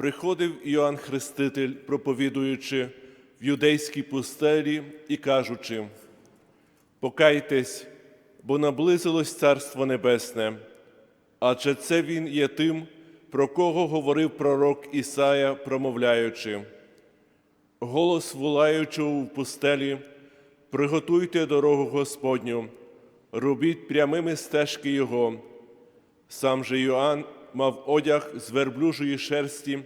приходив Іоанн Хреститель, проповідуючи в юдейській пустелі і кажучи: Покайтесь, бо наблизилось Царство Небесне, адже це він є тим, про кого говорив пророк Ісая, промовляючи. Голос волаючого в пустелі, приготуйте дорогу Господню, робіть прямими стежки Його. Сам же Йоанн мав одяг з верблюжої шерсті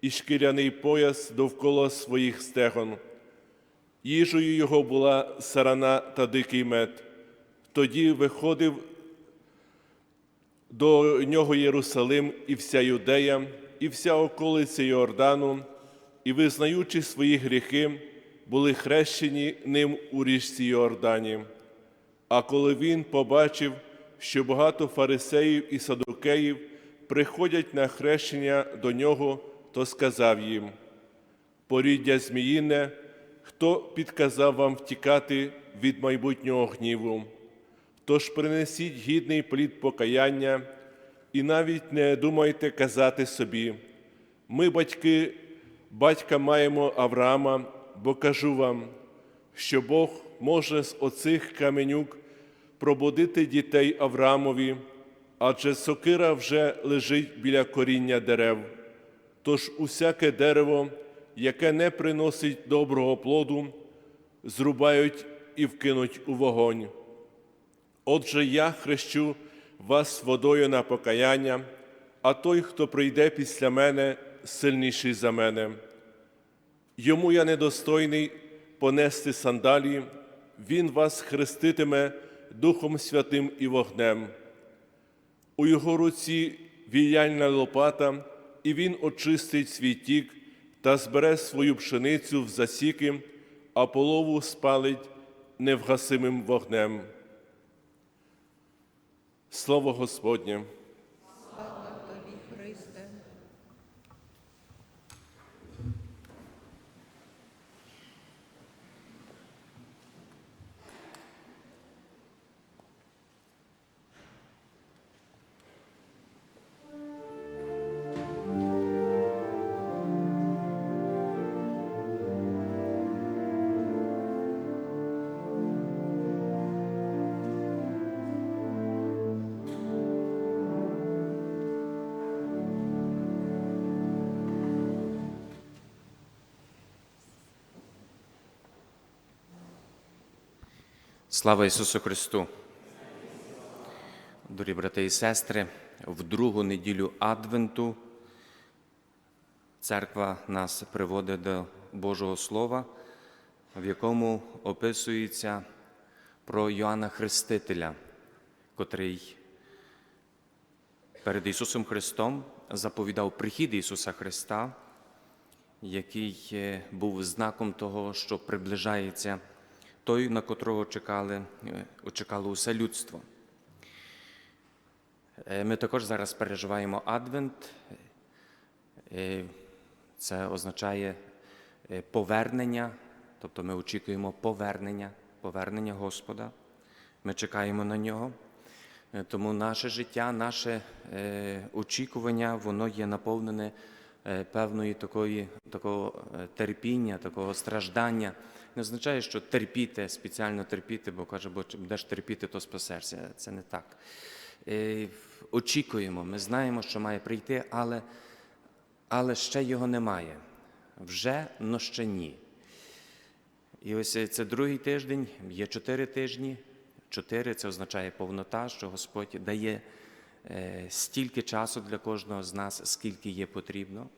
і шкіряний пояс довкола своїх стегон. Їжею його була сарана та дикий мед. Тоді виходив до нього Єрусалим і вся Юдея, і вся околиця Йордану, і, визнаючи свої гріхи, були хрещені ним у річці Йордані. А коли він побачив, що багато фарисеїв і садукеїв приходять на хрещення до нього, то сказав їм: Поріддя зміїне, хто підказав вам втікати від майбутнього гніву? Тож принесіть гідний плід покаяння, і навіть не думайте казати собі: ми, батьки, батька маємо Авраама, бо кажу вам, що Бог може з оцих каменюк пробудити дітей Авраамові, адже сокира вже лежить біля коріння дерев. Тож усяке дерево, яке не приносить доброго плоду, зрубають і вкинуть у вогонь. Отже, я хрещу вас водою на покаяння, а той, хто прийде після мене, сильніший за мене. Йому я недостойний понести сандалії, він вас хреститиме Духом Святим і вогнем. У його руці віяльна лопата, і він очистить свій тік та збере свою пшеницю в засіки, а полову спалить невгасимим вогнем. Слово Господнє. Слава Ісусу Христу! Дорогі брати і сестри, в другу неділю Адвенту церква нас приводить до Божого Слова, в якому описується про Йоанна Хрестителя, котрий перед Ісусом Христом заповідав прихід Ісуса Христа, який був знаком того, що приближається той, на котрого чекали, е, чекало усе людство. Е, Ми також зараз переживаємо Адвент. Е, Це означає повернення, тобто ми очікуємо повернення, повернення Господа. Ми чекаємо на нього. Тому наше життя, наше очікування, воно є наповнене певної такої, такого терпіння, такого страждання. Не означає, що терпіти, спеціально терпіти, бо каже, бо будеш терпіти, то спасешся. Це не так. Е, Очікуємо, ми знаємо, що має прийти, але, але ще його немає. Вже, но ще ні. І ось це другий тиждень, є чотири тижні. Чотири це означає повнота, що Господь дає е, стільки часу для кожного з нас, скільки є потрібно.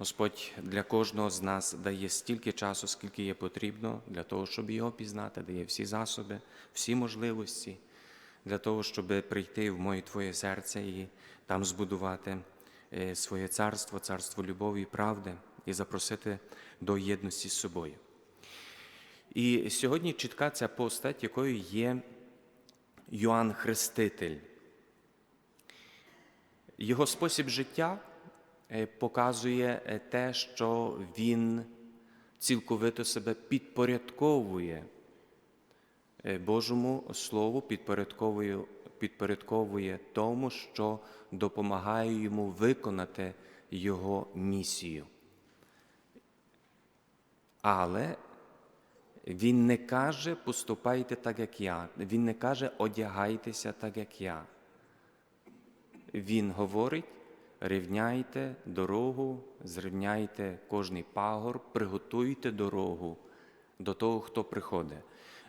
Господь для кожного з нас дає стільки часу, скільки є потрібно, для того, щоб його пізнати, дає всі засоби, всі можливості для того, щоб прийти в моє твоє серце і там збудувати е, своє царство, царство любові і правди, і запросити до єдності з собою. І сьогодні чітка ця постать, якою є Йоанн Хреститель. Його спосіб життя показує е, те, що він цілковито себе підпорядковує е, Божому Слову, підпорядковує, підпорядковує тому, що допомагає йому виконати його місію. Але він не каже, поступайте так, як я. Він не каже, одягайтеся так, як я. Він говорить: рівняйте дорогу, зрівняйте кожний пагор, приготуйте дорогу до того, хто приходить.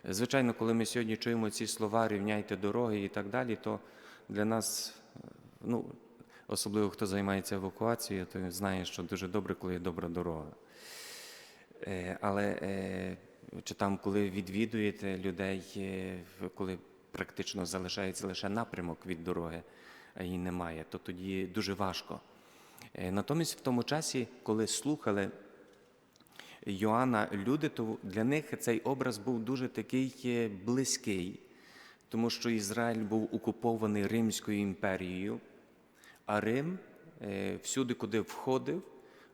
Звичайно, коли ми сьогодні чуємо ці слова, рівняйте дороги і так далі, то для нас, ну, особливо хто займається евакуацією, то знає, що дуже добре, коли є добра дорога. Е, Але е, чи там, коли відвідуєте людей, е, коли практично залишається лише напрямок від дороги, її немає, то тоді дуже важко. Е, Натомість, в тому часі, коли слухали Йоанна люди, то для них цей образ був дуже такий е, близький, тому що Ізраїль був окупований Римською імперією, а Рим е, всюди, куди входив,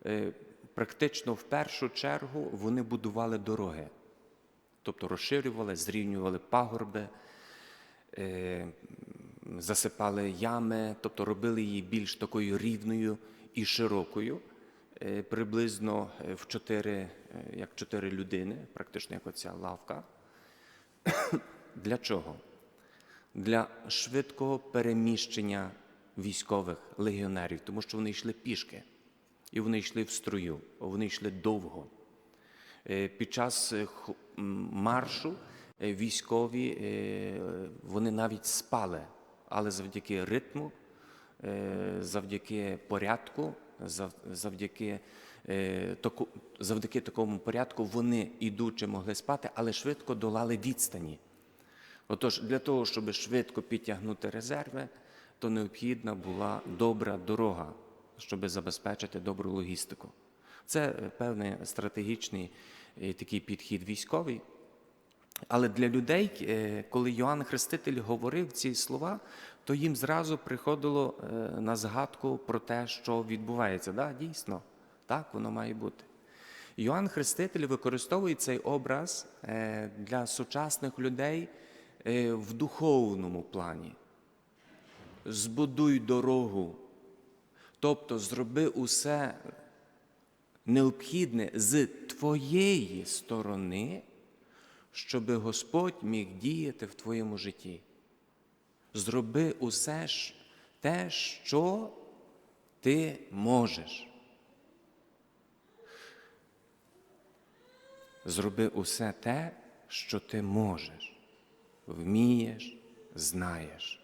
е, практично в першу чергу вони будували дороги, тобто розширювали, зрівнювали пагорби, е, засипали ями, тобто робили її більш такою рівною і широкою, е, приблизно е, в чотири, е, як чотири людини, практично як оця лавка. Для чого? Для швидкого переміщення військових легіонерів, тому що вони йшли пішки, і вони йшли в строю, вони йшли довго. Під час маршу військові вони навіть спали, але завдяки ритму, е, завдяки порядку, завдяки, е, завдяки такому порядку вони ідучи могли спати, але швидко долали відстані. Отож, для того, щоб швидко підтягнути резерви, то необхідна була добра дорога, щоб забезпечити добру логістику. Це е, певний стратегічний такий підхід військовий. Але для людей, е, коли Йоанн Хреститель говорив ці слова, то їм зразу приходило е, на згадку про те, що відбувається. Да, дійсно, так воно має бути. Йоанн Хреститель використовує цей образ е, для сучасних людей в духовному плані. Збудуй дорогу, тобто зроби усе необхідне з твоєї сторони, щоб Господь міг діяти в твоєму житті. Зроби усе те, що ти можеш. Зроби усе те, що ти можеш, вмієш, знаєш.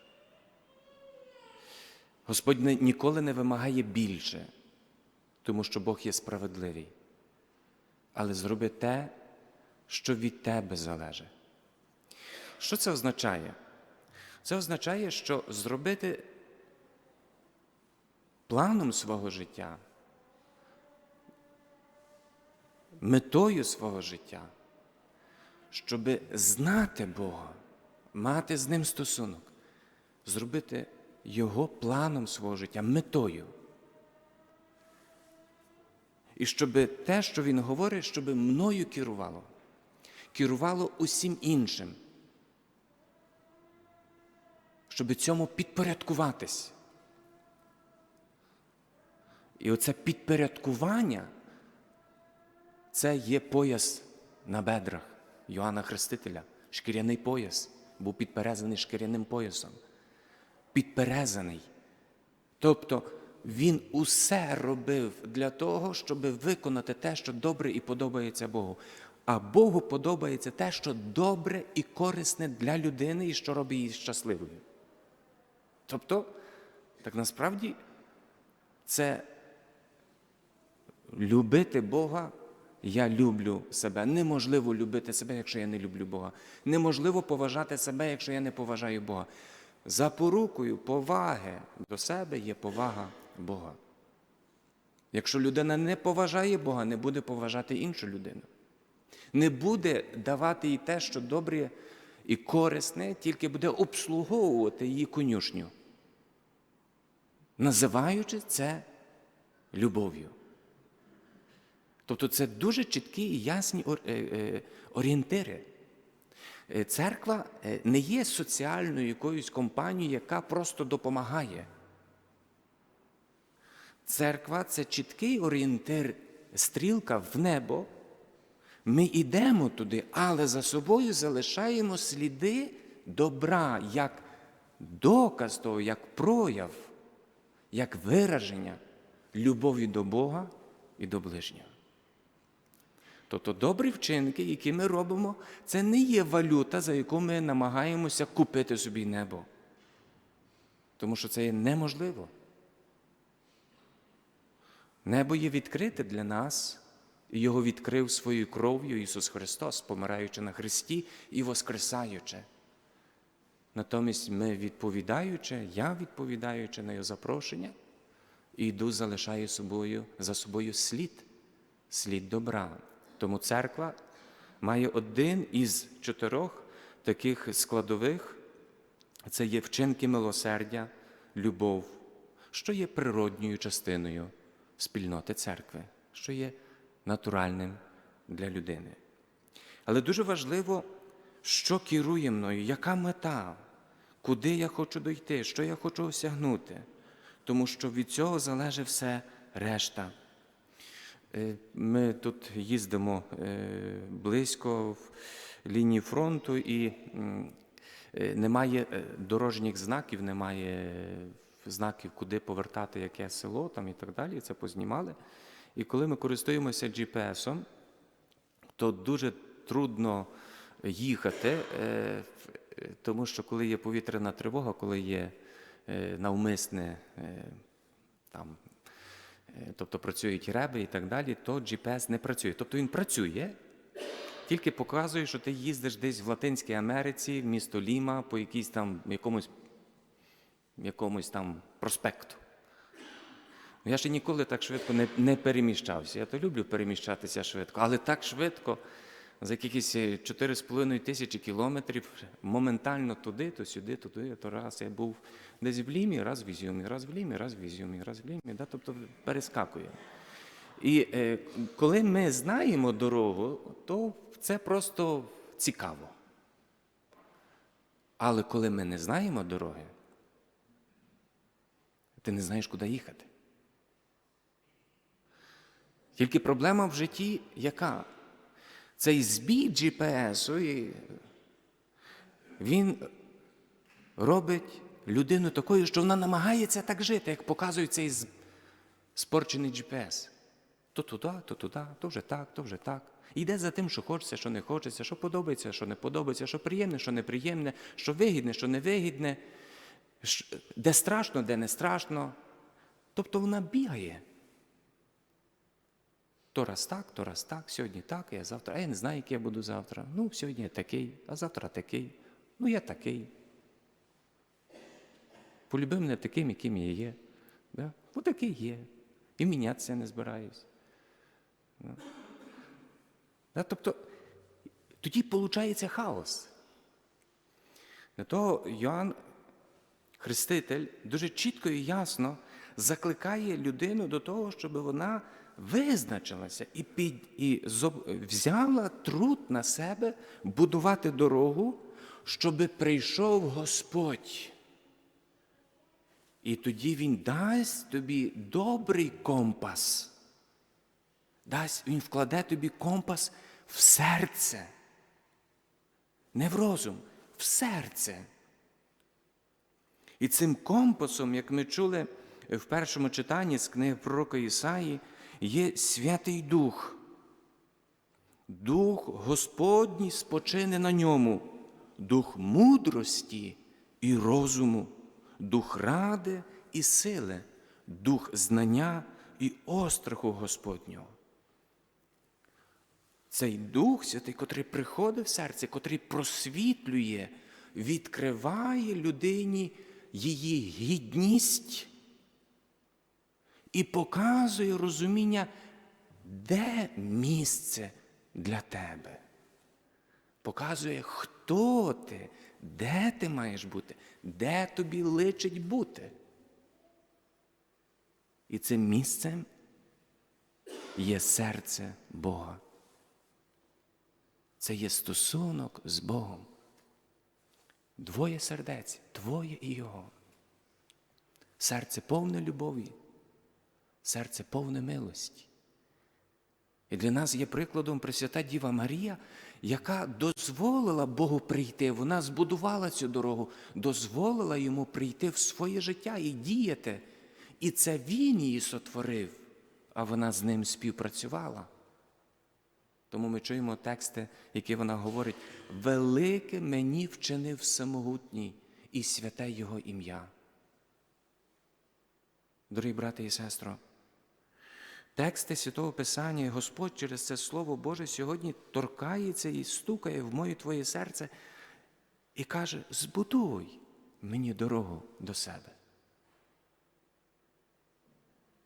Господь ніколи не вимагає більше, тому що Бог є справедливий. Але зроби те, що від тебе залежить. Що це означає? Це означає, що зробити планом свого життя, метою свого життя, щоб знати Бога, мати з ним стосунок, зробити Його планом свого життя, метою. І щоб те, що він говорить, щоб мною керувало, керувало усім іншим, щоб цьому підпорядкуватись. І оце підпорядкування це є пояс на бедрах Йоанна Хрестителя, шкіряний пояс, був підперезаний шкіряним поясом. Підперезаний. Тобто він усе робив для того, щоб виконати те, що добре і подобається Богу. А Богу подобається те, що добре і корисне для людини, і що робить її щасливою. Тобто, так насправді, це любити Бога. Я люблю себе. Неможливо любити себе, якщо я не люблю Бога. Неможливо поважати себе, якщо я не поважаю Бога. Запорукою поваги до себе є повага Бога. Якщо людина не поважає Бога, не буде поважати іншу людину. Не буде давати їй те, що добре і корисне, тільки буде обслуговувати її конюшню, називаючи це любов'ю. Тобто це дуже чіткі і ясні е, е, орієнтири. Е, Церква не є соціальною якоюсь компанією, яка просто допомагає. Церква це чіткий орієнтир, стрілка в небо. Ми йдемо туди, але за собою залишаємо сліди добра, як доказ того, як прояв, як вираження любові до Бога і до ближнього. Тобто добрі вчинки, які ми робимо, це не є валюта, за яку ми намагаємося купити собі небо. Тому що це є неможливо. Небо є відкрите для нас, його відкрив своєю кров'ю Ісус Христос, помираючи на Христі і воскресаючи. Натомість ми відповідаючи, я відповідаючи на його запрошення, іду, залишаю собою, за собою слід, слід добра. Тому церква має один із чотирьох таких складових це є вчинки милосердя, любов, що є природньою частиною спільноти церкви, що є натуральним для людини. Але дуже важливо, що керує мною, яка мета, куди я хочу дойти, що я хочу осягнути, тому що від цього залежить все решта. Е, Ми тут їздимо е, близько в лінії фронту, і е, немає дорожніх знаків, немає знаків, куди повертати яке село там і так далі. Це познімали. І коли ми користуємося GPS-ом, то дуже трудно їхати, е, е, тому що коли є повітряна тривога, коли є е, навмисне там тобто працюють реби і так далі, то GPS не працює. Тобто він працює, тільки показує, що ти їздиш десь в Латинській Америці, в місто Ліма, по якійсь там якомусь, якомусь там проспекту. Я ще ніколи так швидко не, не переміщався. Я то люблю переміщатися швидко, але так швидко, за якісь е, 4,5 тисячі кілометрів, моментально туди, то сюди, туди, то раз я був десь в Лімі, раз в Ізюмі, раз в Лімі, раз в Ізюмі, раз в Лімі, да? тобто перескакує. І е, коли ми знаємо дорогу, то це просто цікаво. Але коли ми не знаємо дороги, ти не знаєш, куди їхати. Тільки проблема в житті яка? Цей збій GPS, він робить людину такою, що вона намагається так жити, як показує цей спорчений GPS. То туди, то туди, то вже так, то вже так. Йде за тим, що хочеться, що не хочеться, що подобається, що не подобається, що приємне, що неприємне, що вигідне, що невигідне, де страшно, де не страшно. Тобто вона бігає. То раз так, то раз так, сьогодні так, я завтра. А я не знаю, який я буду завтра. Ну, сьогодні я такий, а завтра такий. Ну, я такий. Полюби мене таким, яким я є. Да? Ну, такий є. І мінятися не збираюсь. Да? Тобто, тоді виходить хаос. Для того Йоанн Хреститель дуже чітко і ясно закликає людину до того, щоб вона визначилася і, під, і взяла труд на себе будувати дорогу, щоб прийшов Господь. І тоді Він дасть тобі добрий компас. Дасть, Він вкладе тобі компас в серце. Не в розум, в серце. І цим компасом, як ми чули в першому читанні з книги пророка Ісаї, є Святий Дух. Дух Господній спочине на ньому, дух мудрості і розуму, дух ради і сили, дух знання і остраху Господнього. Цей Дух Святий, котрий приходить в серце, котрий просвітлює, відкриває людині її гідність і показує розуміння, де місце для тебе. Показує, хто ти, де ти маєш бути, де тобі личить бути. І цим місцем є серце Бога. Це є стосунок з Богом. Двоє сердець, твоє і Його. Серце повне любові, серце повне милості. І для нас є прикладом Пресвята Діва Марія, яка дозволила Богу прийти. Вона збудувала цю дорогу, дозволила йому прийти в своє життя і діяти. І це він її сотворив, а вона з ним співпрацювала. Тому ми чуємо тексти, які вона говорить: велике мені вчинив самогутній і святе Його ім'я. Дорогі брати і сестро, тексти Святого Писання, і Господь через це Слово Боже сьогодні торкається і стукає в моє твоє серце і каже: збудуй мені дорогу до себе.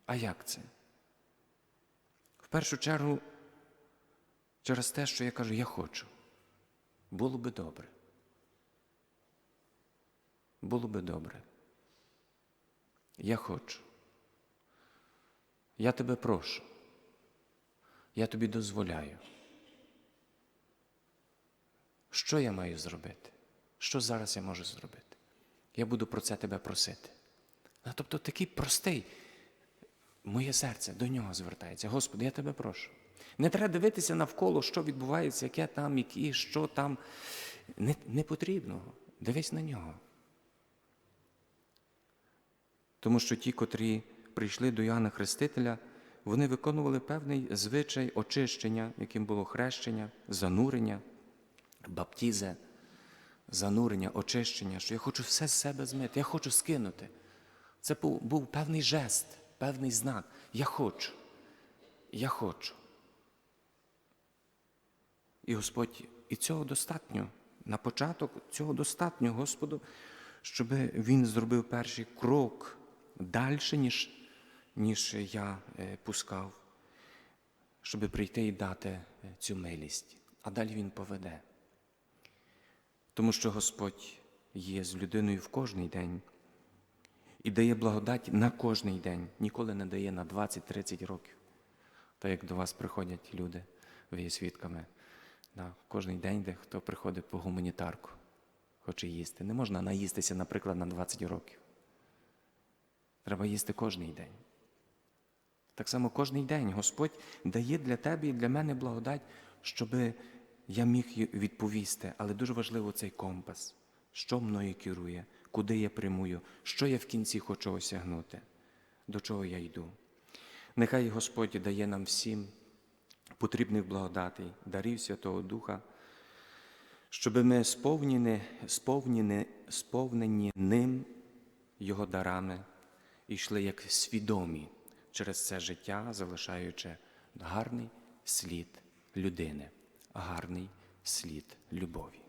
А як це? В першу чергу, через те, що я кажу, я хочу. Було би добре. Було би добре. Я хочу. Я тебе прошу. Я тобі дозволяю. Що я маю зробити? Що зараз я можу зробити? Я буду про це тебе просити. Ну, тобто такий простий, моє серце до нього звертається. Господи, я тебе прошу. Не треба дивитися навколо, що відбувається, яке там, які, що там. Не, не потрібно. Дивись на нього. Тому що ті, котрі прийшли до Іоанна Хрестителя, вони виконували певний звичай очищення, яким було хрещення, занурення, баптізе, занурення, очищення, що я хочу все з себе змити, я хочу скинути. Це був, був певний жест, певний знак. Я хочу. Я хочу. І Господь, і цього достатньо. На початок цього достатньо Господу, щоб Він зробив перший крок далі, ніж, ніж я е, пускав, щоб прийти і дати е, цю милість. А далі Він поведе. Тому що Господь є з людиною в кожний день і дає благодать на кожний день, ніколи не дає на 20-30 років. Так як до вас приходять люди, ви є свідками. Да, кожен день де хто приходить по гуманітарку, хоче їсти. Не можна наїстися, наприклад, на 20 років. Треба їсти кожний день. Так само кожний день Господь дає для тебе і для мене благодать, щоб я міг відповісти. Але дуже важливо цей компас, що мною керує, куди я прямую, що я в кінці хочу осягнути, до чого я йду. Нехай Господь дає нам всім потрібних благодатей, дарів Святого Духа, щоб ми сповнені, сповнені, сповнені ним, Його дарами, йшли як свідомі через це життя, залишаючи гарний слід людини, гарний слід любові.